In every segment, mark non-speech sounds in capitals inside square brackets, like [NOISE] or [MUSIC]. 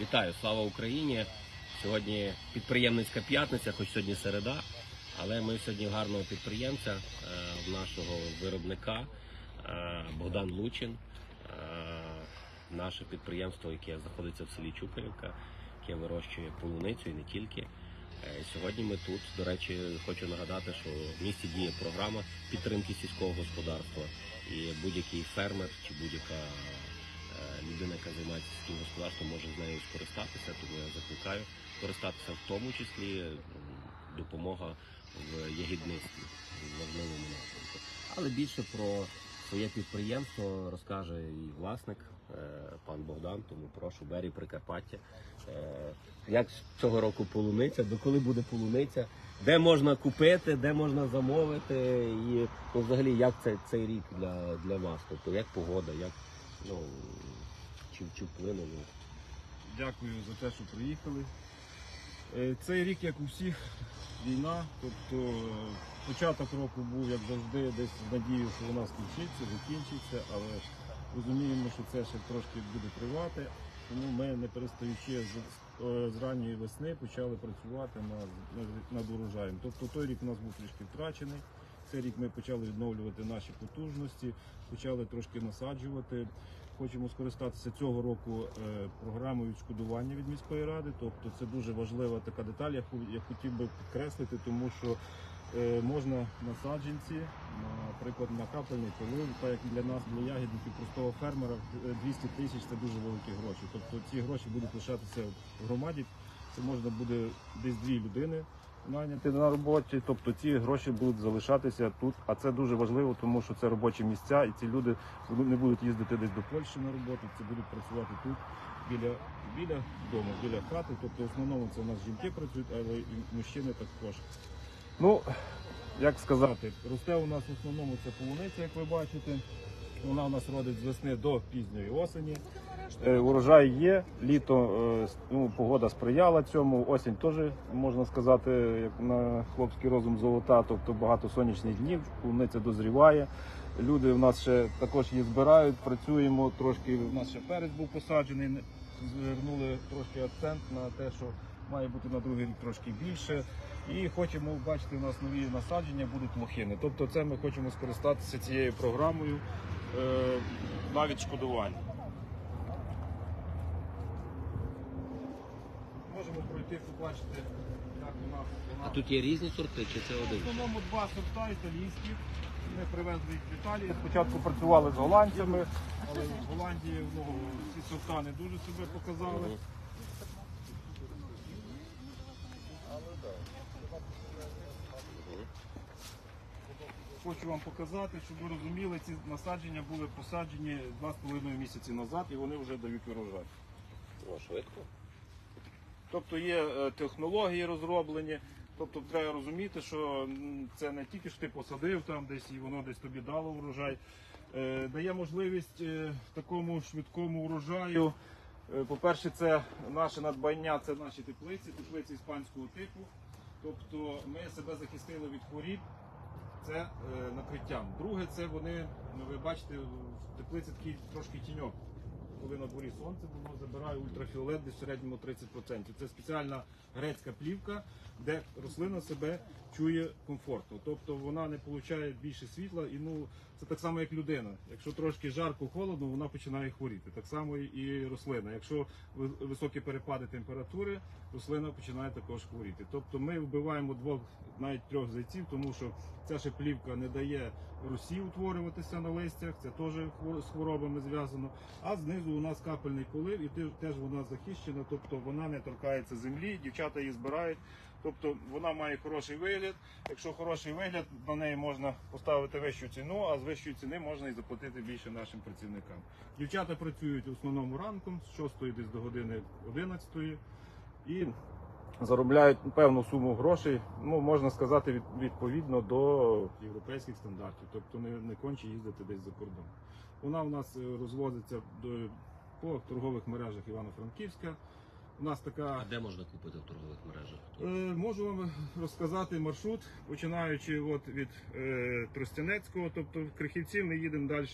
Вітаю, слава Україні! Сьогодні підприємницька п'ятниця, хоч сьогодні середа, але ми сьогодні гарного підприємця, е, нашого виробника е, Богдан Лучин. Е, Наше підприємство, яке знаходиться в селі Чукарівка, яке вирощує полуницю і не тільки. Сьогодні ми тут. До речі, хочу нагадати, що в місті діє програма підтримки сільського господарства. І будь-який фермер чи будь-яка людина, яка займається сільським господарством, може з нею скористатися. Тому я закликаю користатися в тому числі допомога в ягідництві в важливому напрямку. Але більше про своє підприємство розкаже і власник е, пан Богдан. Тому прошу бері Прикарпаття. Е, Як цього року полуниця, до коли буде полуниця, де можна купити, де можна замовити, і ну, взагалі як це цей рік для, для вас? Тобто як погода, як ну чи, чи вплинуло? Дякую за те, що приїхали. Е, Цей рік, як у всіх, війна. Тобто е, початок року був, як завжди, десь з надією, що вона скінчиться, закінчиться, але розуміємо, що це ще трошки буде тривати. Тому ми, не перестаючи з, е, ранньої весни, почали працювати над, над урожаєм. Тобто той рік у нас був трішки втрачений. Цей рік ми почали відновлювати наші потужності, почали трошки насаджувати. Хочемо скористатися цього року е, програмою відшкодування від міської ради. Тобто це дуже важлива така деталь, яку я хотів би підкреслити, тому що е, можна насадженці, наприклад, на капельний полив, так як для нас, для ягідників простого фермера, е, 200 тисяч це дуже великі гроші. Тобто ці гроші будуть лишатися в громаді. Це можна буде десь дві людини наняти на роботі. Тобто ці гроші будуть залишатися тут. А це дуже важливо, тому що це робочі місця, і ці люди не будуть їздити десь до Польщі на роботу. Це будуть працювати тут біля біля дому, біля хати. Тобто, в основному це у нас жінки працюють, але і мужчини також. Ну, як сказати, росте у нас в основному це полуниця, як ви бачите. Вона у нас родить з весни до пізньої осені. Е, Урожай є, літо е, ну, погода сприяла цьому. Осінь теж можна сказати, як на хлопський розум золота, тобто багато сонячних днів, полуниця дозріває. Люди в нас ще також її збирають, працюємо трошки. У нас ще перець був посаджений. Звернули трошки акцент на те, що має бути на другий рік трошки більше. І хочемо бачити, у нас нові насадження будуть лохини. Тобто, це ми хочемо скористатися цією програмою е, на Можемо пройти, побачити, як у нас вона. А тут є різні сорти, чи це В основному два сорта італійські. Ми привезли їх в Італії. Спочатку працювали з голландцями, але в Голландії ну, ці сорта не дуже себе показали. Хочу вам показати, щоб ви розуміли, ці насадження були посаджені 2,5 місяці назад і вони вже дають урожай. О, швидко. Тобто є е, технології розроблені. Тобто треба розуміти, що це не тільки що ти посадив там десь і воно десь тобі дало урожай. Е, Дає можливість е, такому швидкому урожаю. По-перше, це наше надбання, це наші теплиці, теплиці іспанського типу. Тобто ми себе захистили від хворіб. Це накриттям. Друге, це вони, ну, ви бачите, в теплиці такий трошки тіньок. Коли на дворі сонце, воно забирає ультрафіолет десь в середньому 30%. Це спеціальна грецька плівка, де рослина себе чує комфортно. Тобто вона не отримує більше світла, і ну це так само, як людина. Якщо трошки жарко, холодно, вона починає хворіти. Так само і рослина. Якщо ви- високі перепади температури, рослина починає також хворіти. Тобто ми вбиваємо двох, навіть трьох зайців, тому що ця ще плівка не дає росі утворюватися на листях, це теж з хворобами зв'язано. А знизу у нас капельний полив, і те- теж вона захищена, тобто вона не торкається землі, дівчата її збирають. Тобто вона має хороший вигляд. Якщо хороший вигляд, на неї можна поставити вищу ціну, а з вищої ціни можна і заплатити більше нашим працівникам. Дівчата працюють в основному ранком з 6 десь до години 11 і заробляють певну суму грошей, ну можна сказати, від, відповідно до європейських стандартів, тобто не, не конче їздити десь за кордон. Вона у нас розводиться розвозиться до, по торгових мережах Івано-Франківська. У нас така А де можна купити в торгових мережах? Е, Можу вам розказати маршрут, починаючи от від е, Тростянецького, тобто в Крихівці ми їдемо далі.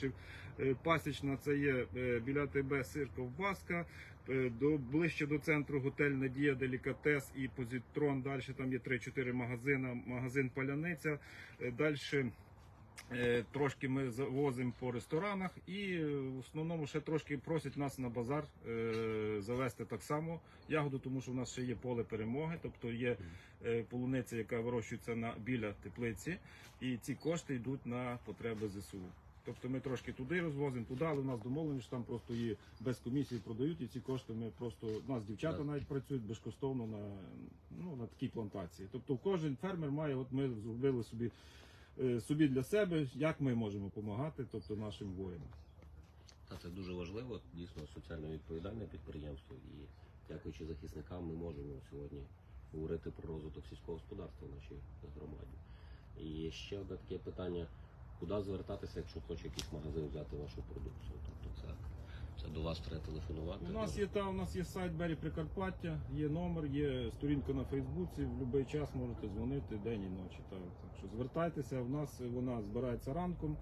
Е, Пасічна це є е, біля ТБ сир ковбаска. Е, до, ближче до центру готель Надія Делікатес і Позитрон. Далі там є 3-4 магазини, магазин Паляниця. Е, далі Трошки ми завозимо по ресторанах і е, в основному ще трошки просять нас на базар е, завести так само ягоду, тому що в нас ще є поле перемоги, тобто є е, полуниця, яка вирощується на біля теплиці, і ці кошти йдуть на потреби ЗСУ. Тобто ми трошки туди розвозимо, туди, але у нас домовлені, що там просто її без комісії продають, і ці кошти ми просто у нас дівчата Так. навіть працюють безкоштовно на, ну, на такій плантації. Тобто кожен фермер має, от ми зробили собі е, собі для себе, як ми можемо допомагати, тобто нашим воїнам. Та це дуже важливо, дійсно соціально відповідальне підприємство. І дякуючи захисникам, ми можемо сьогодні говорити про розвиток сільського господарства в нашій громаді. І ще одне таке питання: куди звертатися, якщо хоче якийсь магазин взяти вашу продукцію? Тобто це до вас треба телефонувати. У нас є та у нас є сайт Бері Прикарпаття, є номер, є сторінка на Фейсбуці. В будь-який час можете дзвонити день і ночі. Так, так що звертайтеся. У нас вона збирається ранком.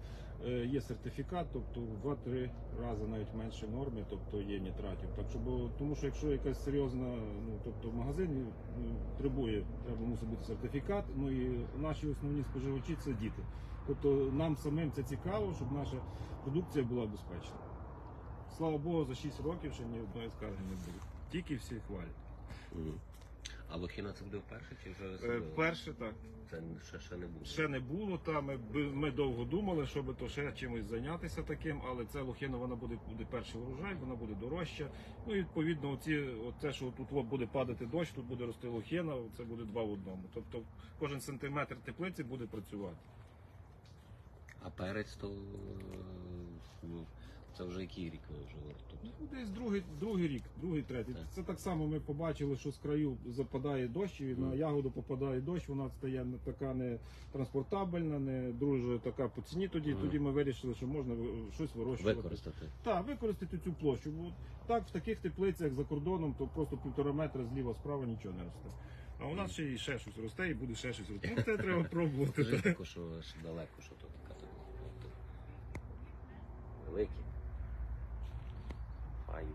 е, Є сертифікат, тобто в 2-3 рази навіть менше норми, тобто є нітратів. Так що бо тому, що якщо якась серйозна, ну тобто в магазині ну, требує, треба мусить бути сертифікат. Ну і наші основні споживачі це діти. Тобто нам самим це цікаво, щоб наша продукція була безпечна. Слава Богу, за 6 років ще ні одної скарги не було. Тільки всі хвалять. Мгм. А лохіна це буде вперше чи вже Е, себе- перше так. це ще, ще не було? Ще не було. Та ми, б- ми довго думали, щоб то ще чимось зайнятися таким, але це лохина вона буде, буде перший урожай, вона буде дорожча. Ну і відповідно, оці, оце, що тут от буде падати дощ, тут буде рости лохина, це буде два в одному. Тобто кожен сантиметр теплиці буде працювати. А перець то е, ну, це вже який рік ви вже тут? Ну, десь другий, другий рік, другий, третій. Так. Це так само ми побачили, що з краю западає дощ, і на ягоду попадає дощ, вона стає не така не транспортабельна, не дуже така по ціні. Тоді, Мгм. тоді ми вирішили, що можна ви- щось вирощувати. Використати. Так, використати цю площу. Бо так в таких теплицях за кордоном, то просто півтора метра зліва справа нічого не росте. А у нас ще і ще щось росте, і буде ще щось рости. Ну це треба [LAUGHS] пробувати. Скажіть що ж далеко, що то така така. Великі. Файні.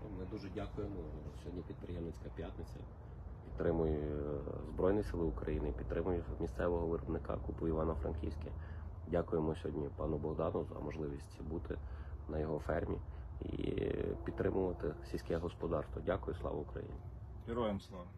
Що, Ми дуже дякуємо. Сьогодні підприємницька п'ятниця. Підтримує е, Збройні Сили України, підтримує місцевого виробника Купу Івано-Франківське. Дякуємо сьогодні пану Богдану за можливість бути на його фермі і підтримувати сільське господарство. Дякую, слава Україні! Героям слава.